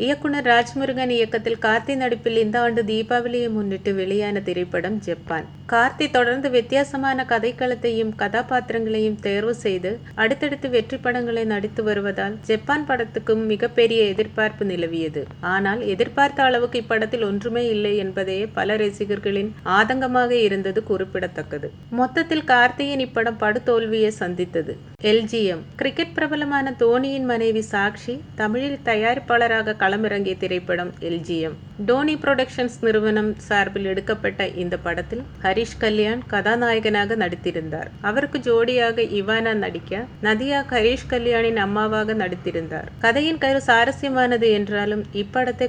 இயக்குனர் ராஜ்முருகன் இயக்கத்தில் கார்த்தி நடிப்பில் இந்த ஆண்டு தீபாவளியை முன்னிட்டு வெளியான திரைப்படம் ஜப்பான். கார்த்தி தொடர்ந்து வித்தியாசமான கதைக்களத்தையும் கதாபாத்திரங்களையும் தேர்வு செய்து அடுத்தடுத்து வெற்றி படங்களை நடித்து வருவதால் ஜப்பான் படத்துக்கும் மிகப்பெரிய எதிர்பார்ப்பு நிலவியது. ஆனால் எதிர்பார்த்த அளவுக்கு இப்படத்தில் ஒன்றுமே இல்லை என்பதே பல ரசிகர்களின் ஆதங்கமாக இருந்தது குறிப்பிடத்தக்கது. மொத்தத்தில் கார்த்தியின் இப்படம் படுதோல்வியை சந்தித்தது. எல்ஜிஎம் கிரிக்கெட் பிரபலமான தோனியின் மனைவி சாக்ஷி தமிழில் தயாரிப்பாளராக களமிறங்கிய திரைப்படம் எல்ஜிஎம் டோனி புரொடக்ஷன்ஸ் நிறுவனம் சார்பில் எடுக்கப்பட்ட இந்த படத்தில் ஹரி ஹரிஷ் கல்யாண் கதாநாயகனாக நடித்திருந்தார். அவருக்கு ஜோடியாக இவானா நடிக்க நதியா ஹரிஷ் கல்யாணின் அம்மாவாக நடித்திருந்தார். கதையின் கரு சாரஸ்யமானது என்றாலும் இப்படத்தை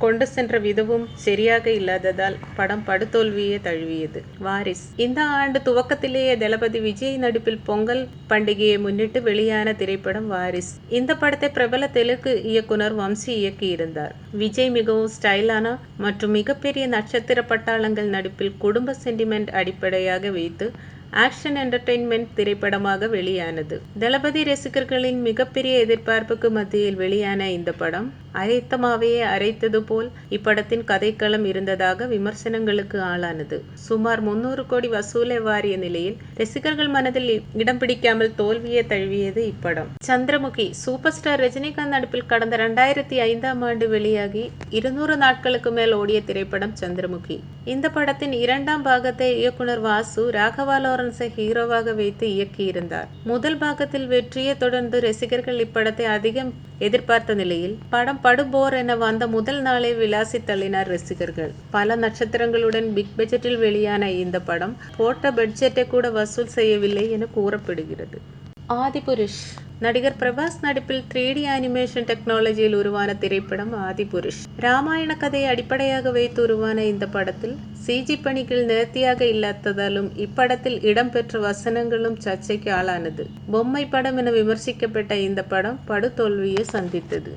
கொண்டு சென்ற விதவும் சரியாக இல்லாததால் படம் படுதோல்வியே தழுவியது. வாரிஸ். இந்த ஆண்டு துவக்கத்திலேயே தளபதி விஜய் நடிப்பில் பொங்கல் பண்டிகையை முன்னிட்டு வெளியான திரைப்படம் வாரிஸ். இந்த படத்தை பிரபல தெலுங்கு இயக்குனர் வம்சி இயக்கியிருந்தார். விஜய் மிகவும் ஸ்டைலான மற்றும் மிகப்பெரிய நட்சத்திர பட்டாளங்கள் நடிப்பில் குடும்ப சென்டிமெண்ட் அடிப்படையாக வைத்து ஆக்ஷன் என்டர்டெயின்மெண்ட் திரைப்படமாக வெளியானது. தளபதி ரசிகர்களின் மிகப்பெரிய எதிர்பார்ப்புக்கு மத்தியில் வெளியான இந்த படம் அரைத்தமாவே அரைத்தது போல் இப்படத்தின் கதைக்களம் இருந்ததாக விமர்சனங்களுக்கு ஆளானது. சுமார் முன்னூறு கோடி வசூலை வாரிய நிலையில் ரசிகர்கள் மனதில் இடம் பிடிக்காமல் தோல்வியை தழுவியது இப்படம். சந்திரமுகி சூப்பர் ஸ்டார் ரஜினிகாந்த் நடிப்பில் கடந்த இரண்டாயிரத்தி ஐந்தாம் ஆண்டு வெளியாகி இருநூறு நாட்களுக்கு மேல் ஓடிய திரைப்படம் சந்திரமுகி. இந்த படத்தின் இரண்டாம் பாகத்தை இயக்குனர் வாசு ராகவா லாரன்ஸை ஹீரோவாக வைத்து இயக்கியிருந்தார். முதல் பாகத்தில் வெற்றியை தொடர்ந்து ரசிகர்கள் இப்படத்தை அதிகம் எதிர்பார்த்த நிலையில் படம் படுபோர் என வந்த முதல் நாளே விளாசி தள்ளினார் ரசிகர்கள். பல நட்சத்திரங்களுடன் பிக் பட்ஜெட்டில் வெளியான இந்த படம் போட்ட பட்ஜெட்டை கூட வசூல் செய்யவில்லை என கூறப்படுகிறது. ஆதிபுருஷ். நடிகர் பிரபாஸ் நடிப்பில் த்ரீ டி அனிமேஷன் டெக்னாலஜியில் உருவான திரைப்படம் ஆதிபுருஷ். ராமாயண கதையை அடிப்படையாக வைத்து உருவான இந்த படத்தில் சிஜி பணிகள் நேர்த்தியாக இல்லாததாலும் இப்படத்தில் இடம்பெற்ற வசனங்களும் சர்ச்சைக்கு ஆளானது. பொம்மை படம் என விமர்சிக்கப்பட்ட இந்த படம் படுதோல்வியை சந்தித்தது.